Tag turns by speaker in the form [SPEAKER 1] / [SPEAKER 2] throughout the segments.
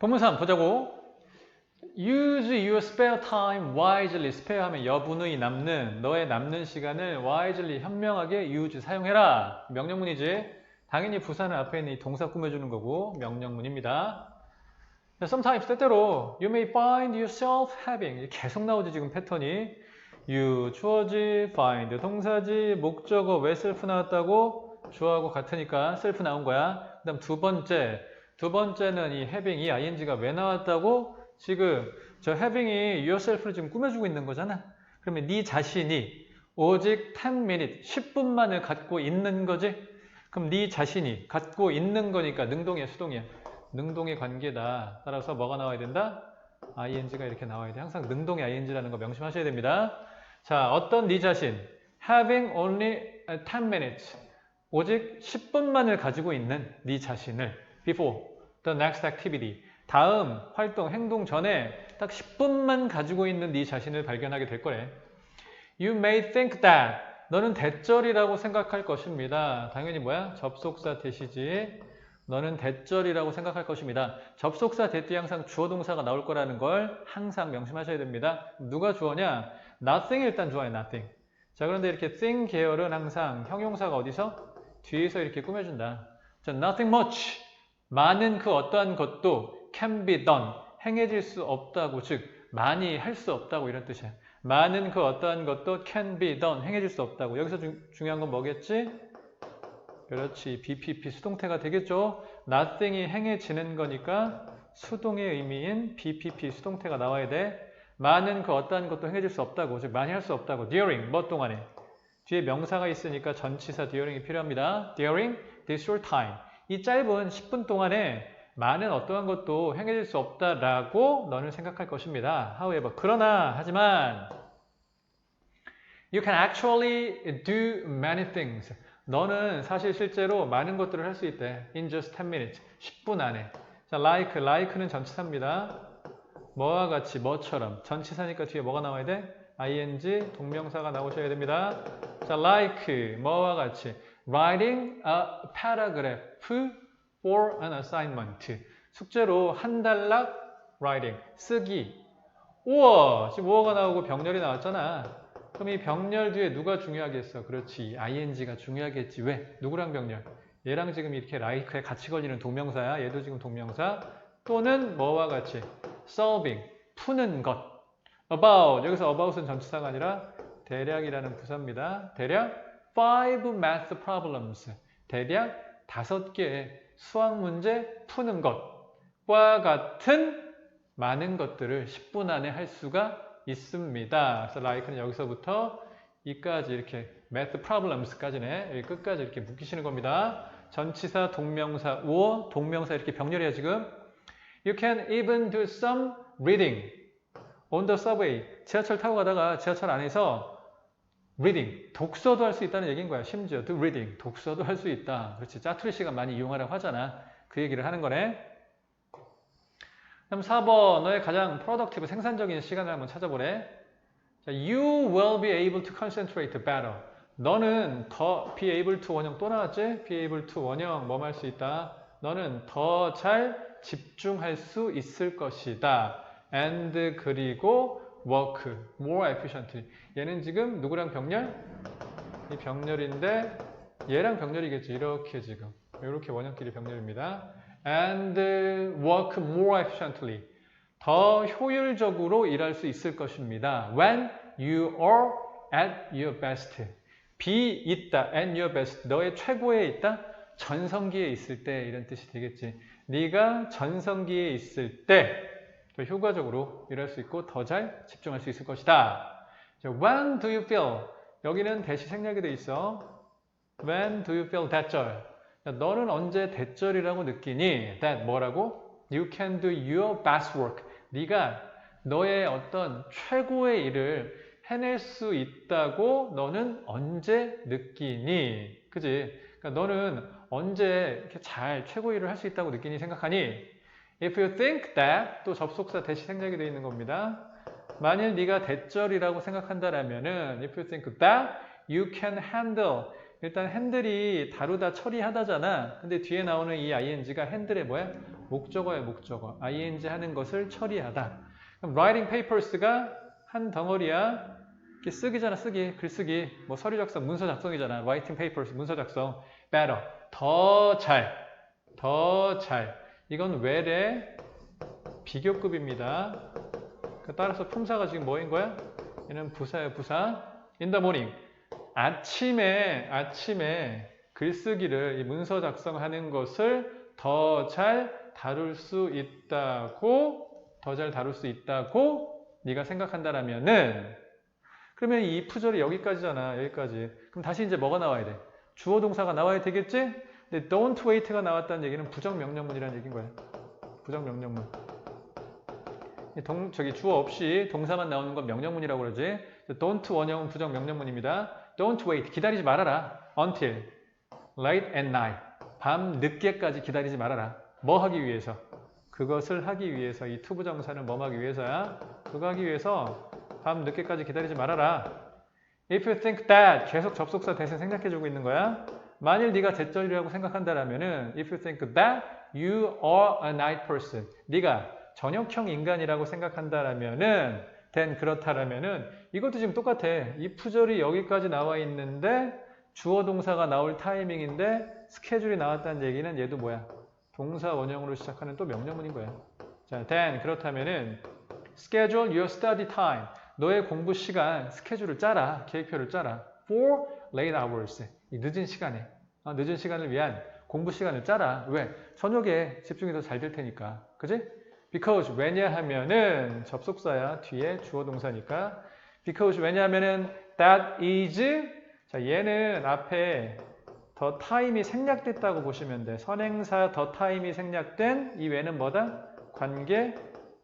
[SPEAKER 1] 본문사 한번 보자고. Use your spare time wisely. spare 하면 여분의 남는, 너의 남는 시간을 wisely, 현명하게 use, 사용해라. 명령문이지. 당연히 부사는 앞에 있는 이 동사 꾸며주는 거고 명령문입니다. 자, Sometimes 때때로 you may find yourself having 계속 나오지 지금 패턴이 you 주어지, find 동사지, 목적어 왜 self 나왔다고 주어하고 같으니까 self 나온 거야. 그다음 두 번째 두 번째는 이 having 이 ing가 왜 나왔다고 지금 저 having이 yourself를 지금 꾸며주고 있는 거잖아. 그러면 네 자신이 오직 10 minute 10분만을 갖고 있는 거지. 그럼 네 자신이 갖고 있는 거니까 능동이야 수동이야. 능동의 관계다. 따라서 뭐가 나와야 된다? ing가 이렇게 나와야 돼. 항상 능동의 ing라는 거 명심하셔야 됩니다. 자, 어떤 네 자신 having only 10 minutes 오직 10분만을 가지고 있는 네 자신을 before the next activity 다음 활동 행동 전에 딱 10분만 가지고 있는 네 자신을 발견하게 될 거래. You may think that 너는 대절이라고 생각할 것입니다. 당연히 뭐야? 접속사 대시지. 너는 대절이라고 생각할 것입니다. 접속사 대 뒤에 항상 주어 동사가 나올 거라는 걸 항상 명심하셔야 됩니다. 누가 주어냐? nothing 일단 주어야 nothing. 자 그런데 이렇게 thing 계열은 항상 형용사가 어디서? 뒤에서 이렇게 꾸며준다. 자 nothing much. 많은 그 어떠한 것도 can be done. 행해질 수 없다고 즉 많이 할 수 없다고 이런 뜻이야. 많은 그 어떠한 것도 can be done. 행해질 수 없다고. 여기서 중, 중요한 건 뭐겠지? 그렇지. BPP 수동태가 되겠죠. nothing이 행해지는 거니까 수동의 의미인 BPP 수동태가 나와야 돼. 많은 그 어떠한 것도 행해질 수 없다고. 즉 많이 할 수 없다고. during 뭐 동안에. 뒤에 명사가 있으니까 전치사 during이 필요합니다. during this short time. 이 짧은 10분 동안에 많은 어떠한 것도 행해질 수 없다라고 너는 생각할 것입니다. However, 그러나 하지만 you can actually do many things. 너는 사실 실제로 많은 것들을 할 수 있대. In just 10 minutes. 10분 안에. 자, like, like는 전치사입니다. 뭐와 같이, 뭐처럼. 전치사니까 뒤에 뭐가 나와야 돼? ing, 동명사가 나오셔야 됩니다. 자, like, 뭐와 같이. Writing a paragraph for an assignment. 숙제로 한 단락 writing, 쓰기. 우와, 지금 우어가 나오고 병렬이 나왔잖아. 그럼 이 병렬 뒤에 누가 중요하겠어? 그렇지, ing가 중요하겠지. 왜? 누구랑 병렬? 얘랑 지금 이렇게 like에 같이 걸리는 동명사야. 얘도 지금 동명사. 또는 뭐와 같이 solving, 푸는 것. about, 여기서 about은 전치사가 아니라 대략이라는 부사입니다. 대략 five math problems. 대략 다섯 개의 수학 문제 푸는 것과 같은 많은 것들을 10분 안에 할 수가 있습니다. 그래서 like는 여기서부터 이까지 이렇게 math problems까지네. 끝까지 이렇게 묶이시는 겁니다. 전치사, 동명사, 우어, 동명사 이렇게 병렬이야 지금. You can even do some reading on the subway. 지하철 타고 가다가 지하철 안에서 reading, 독서도 할 수 있다는 얘기인 거야. 심지어 do reading, 독서도 할 수 있다. 그렇지. 짜투리 시간 많이 이용하라고 하잖아. 그 얘기를 하는 거네. 그럼 4번, 너의 가장 프로덕티브, 생산적인 시간을 한번 찾아보래. 자, you will be able to concentrate better. 너는 더 be able to 원형 또 나왔지? be able to 원형 뭐뭐 할수 있다. 너는 더 잘 집중할 수 있을 것이다. and 그리고 work more efficiently. 얘는 지금 누구랑 병렬? 이 병렬인데 얘랑 병렬이겠지. 이렇게 지금. 이렇게 원형끼리 병렬입니다. and work more efficiently. 더 효율적으로 일할 수 있을 것입니다. when you are at your best. be 있다. at your best. 너의 최고에 있다. 전성기에 있을 때 이런 뜻이 되겠지. 네가 전성기에 있을 때더 효과적으로 일할 수 있고 더 잘 집중할 수 있을 것이다. When do you feel? 여기는 대시 생략이 돼 있어. When do you feel 대절? 너는 언제 대절이라고 느끼니? That 뭐라고? You can do your best work. 네가 너의 어떤 최고의 일을 해낼 수 있다고 너는 언제 느끼니? 그지? 그러니까 너는 언제 이렇게 잘 최고 일을 할 수 있다고 느끼니 생각하니? If you think that 또 접속사 대시 생략이 되어 있는 겁니다. 만일 네가 대절이라고 생각한다라면은 if you think that you can handle 일단 핸들이 다루다 처리하다잖아. 근데 뒤에 나오는 이 ing가 핸들의 뭐야? 목적어야 목적어. ing 하는 것을 처리하다. 그럼 writing papers가 한 덩어리야. 이렇게 쓰기잖아 쓰기 글쓰기 뭐 서류 작성 문서 작성이잖아 writing papers 문서 작성 better 더잘더잘 이건 well의 비교급입니다 그 따라서 품사가 지금 뭐인 거야? 얘는 부사야 부사 in the morning 아침에 아침에 글쓰기를 이 문서 작성하는 것을 더 잘 다룰 수 있다고 더 잘 다룰 수 있다고 네가 생각한다라면은 그러면 이 if 절이 여기까지잖아 여기까지 그럼 다시 이제 뭐가 나와야 돼? 주어 동사가 나와야 되겠지? 근데 don't wait가 나왔다는 얘기는 부정 명령문이라는 얘기인 거야 부정 명령문. 이 동, 저기 주어 없이 동사만 나오는 건 명령문이라고 그러지. don't 원형은 부정 명령문입니다. don't wait 기다리지 말아라. until late at night 밤 늦게까지 기다리지 말아라. 뭐 하기 위해서? 그것을 하기 위해서 이 투부정사는 뭐 하기 위해서야? 그거 하기 위해서 밤 늦게까지 기다리지 말아라. If you think that 계속 접속사 대신 생략해주고 있는 거야 만일 네가 제절이라고 생각한다라면은 if you think that you are a night person 네가 저녁형 인간이라고 생각한다라면은 then 그렇다라면은 이것도 지금 똑같아. if 절이 여기까지 나와 있는데 주어 동사가 나올 타이밍인데 스케줄이 나왔다는 얘기는 얘도 뭐야? 동사 원형으로 시작하는 또 명령문인 거야. 자 then 그렇다면은 schedule your study time. 너의 공부 시간 스케줄을 짜라. 계획표를 짜라 for late hours. 이 늦은 시간에. 어, 늦은 시간을 위한 공부 시간을 짜라. 왜? 저녁에 집중이 더 잘 될 테니까. 그지? Because 왜냐하면은 접속사야. 뒤에 주어 동사니까. Because 왜냐하면은 that is 자 얘는 앞에 더 타임이 생략됐다고 보시면 돼. 선행사 더 타임이 생략된 이 외는 뭐다? 관계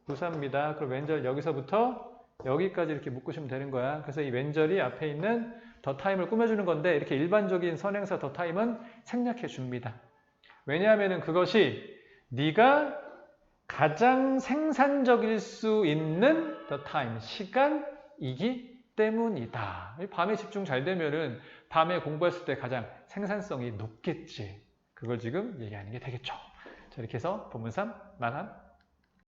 [SPEAKER 1] 부사입니다. 그럼 왼절 여기서부터 여기까지 이렇게 묶으시면 되는 거야. 그래서 이 왼절이 앞에 있는 더 타임을 꾸며주는 건데 이렇게 일반적인 선행사 더 타임은 생략해 줍니다. 왜냐하면 그것이 네가 가장 생산적일 수 있는 더 타임 시간이기 때문이다. 밤에 집중 잘 되면은 밤에 공부했을 때 가장 생산성이 높겠지. 그걸 지금 얘기하는 게 되겠죠. 자, 이렇게 해서 본문 3 마감.